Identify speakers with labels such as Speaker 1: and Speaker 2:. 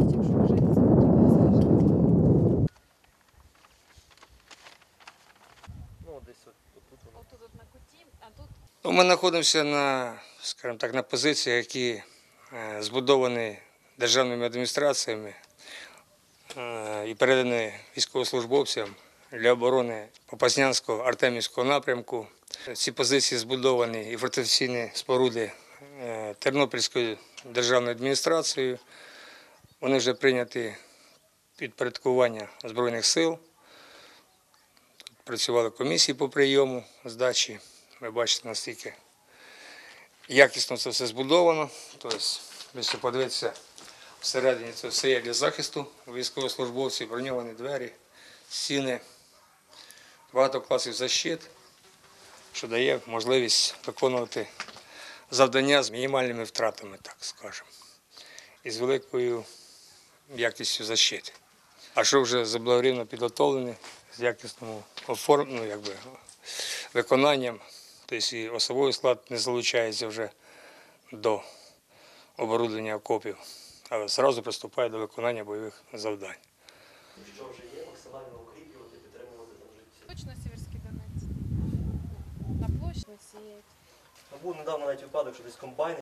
Speaker 1: Скажіть, якщо вважаєте це потрібно, скажіть.
Speaker 2: Ну, десь от, тут воно.
Speaker 1: Отут от на куті, а тут
Speaker 3: Ну, Ми знаходимося на, скажімо так, на позиціях, які е, збудовані державними адміністраціями е, і передані військовослужбовцям для оборони Попаснянського Артемівського напрямку. Ці позиції збудовані і фортифікаційні споруди е, Тернопільською державною адміністрацією. Вони вже прийняті під порядкування Збройних сил. Тут працювали комісії по прийому здачі. Ви бачите, наскільки якісно це все збудовано. Тобто, якщо подивитися, всередині це все є для захисту військовослужбовців, броньовані двері, стіни, багато класів защит, що дає можливість виконувати завдання з мінімальними втратами, так скажемо, і з великою якістю защити. А що вже заблаговременно підготовлені з якісним оформ... ну, якби, виконанням, тобто і особовий склад не залучається вже до оборудовання окопів, але одразу приступає до виконання бойових завдань.
Speaker 2: Що вже є, максимально укріплювати, підтримувати там життя.
Speaker 1: точно Сіверський Донець. На площі сіють.
Speaker 2: Був недавно навіть випадок, що десь комбайни